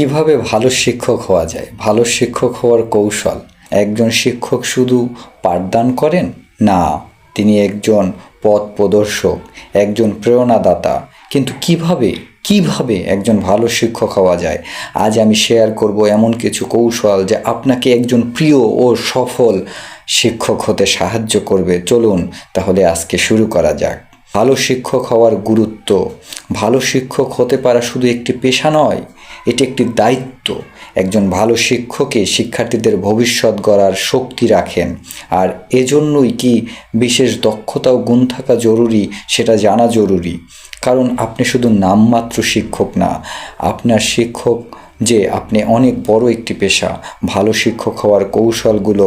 কীভাবে ভালো শিক্ষক হওয়া যায়? ভালো শিক্ষক হওয়ার কৌশল? একজন শিক্ষক শুধু পাঠদান করেন? না, তিনি একজন পথ প্রদর্শক, একজন প্রেরণাদাতা। কিন্তু কীভাবে কীভাবে একজন ভালো শিক্ষক হওয়া যায়? আজ আমি শেয়ার করব এমন কিছু কৌশল যে আপনাকে একজন প্রিয় ও সফল শিক্ষক হতে সাহায্য করবে। চলুন, তাহলে আজকে শুরু করা যাক। ভালো শিক্ষক হওয়ার গুরুত্ব। ভালো শিক্ষক হতে পারা শুধু একটি পেশা নয়, এটি একটি দায়িত্ব। একজন ভালো শিক্ষকে শিক্ষার্থীদের ভবিষ্যৎ গড়ার শক্তি রাখেন। আর এজন্যই কি বিশেষ দক্ষতা ও গুণ থাকা জরুরি সেটা জানা জরুরি। কারণ আপনি শুধু নামমাত্র শিক্ষক না, আপনার শিক্ষক যে আপনি অনেক বড় একটি পেশা। ভালো শিক্ষক হওয়ার কৌশলগুলো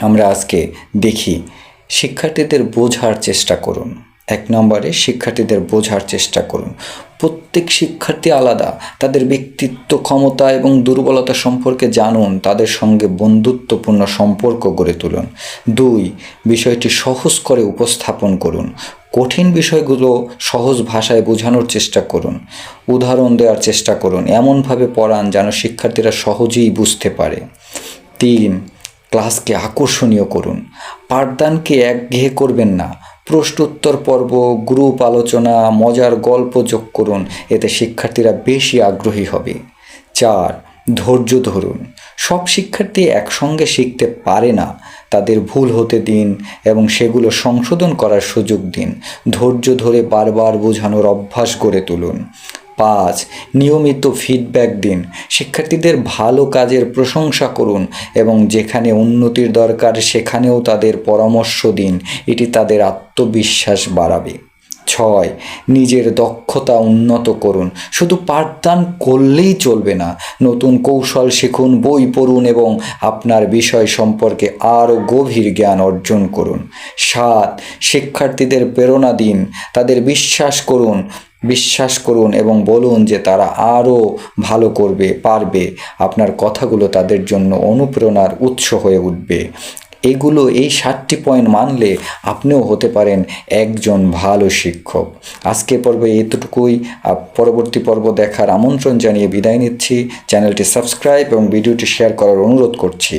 আমরা আজকে দেখি। শিক্ষার্থীদের বোঝার চেষ্টা করুন। এক নম্বরে শিক্ষার্থীদের বোঝার চেষ্টা করুন। প্রত্যেক শিক্ষার্থী আলাদা। তাদের ব্যক্তিত্ব, ক্ষমতা এবং দুর্বলতা সম্পর্কে জানুন। তাদের সঙ্গে বন্ধুত্বপূর্ণ সম্পর্ক গড়ে তুলুন। দুই, বিষয়টি সহজ করে উপস্থাপন করুন। কঠিন বিষয়গুলো সহজ ভাষায় বোঝানোর চেষ্টা করুন। উদাহরণ দেওয়ার চেষ্টা করুন। এমনভাবে পড়ান যেন শিক্ষার্থীরা সহজেই বুঝতে পারে। তিন, ক্লাসকে আকর্ষণীয় করুন। পাঠদানকে একঘেয়ে করবেন না। প্রশ্নোত্তর পর্ব, গ্রুপ আলোচনা, মজার গল্প যোগ করুন। এতে শিক্ষার্থীরা বেশি আগ্রহী হবে। চার, ধৈর্য ধরুন। সব শিক্ষার্থী একসঙ্গে শিখতে পারে না। তাদের ভুল হতে দিন এবং সেগুলো সংশোধন করার সুযোগ দিন। ধৈর্য ধরে বারবার বোঝানোর অভ্যাস গড়ে তুলুন। পাঁচ, নিয়মিত ফিডব্যাক দিন। শিক্ষার্থীদের ভালো কাজের প্রশংসা করুন এবং যেখানে উন্নতির দরকার সেখানেও তাদের পরামর্শ দিন। এটি তাদের আত্মবিশ্বাস বাড়াবে। ছয়, নিজের দক্ষতা উন্নত করুন। শুধু পাঠদান করলেই চলবে না। নতুন কৌশল শিখুন, বই পড়ুন এবং আপনার বিষয় সম্পর্কে আরও গভীর জ্ঞান অর্জন করুন। সাত, শিক্ষার্থীদের প্রেরণা দিন, তাদের বিশ্বাস করুন বিশ্বাস করুন এবং বলুন যে তারা আরও ভালো করবে, পারবে। আপনার কথাগুলো তাদের জন্য অনুপ্রেরণার উৎস হয়ে উঠবে। এগুলো এই সাতটি পয়েন্ট মানলে আপনিও হতে পারেন একজন ভালো শিক্ষক। আজকে পর্বে এতটুকুই। পরবর্তী পর্ব দেখার আমন্ত্রণ জানিয়ে বিদায় নিচ্ছি। চ্যানেলটি সাবস্ক্রাইব এবং ভিডিওটি শেয়ার করার অনুরোধ করছি।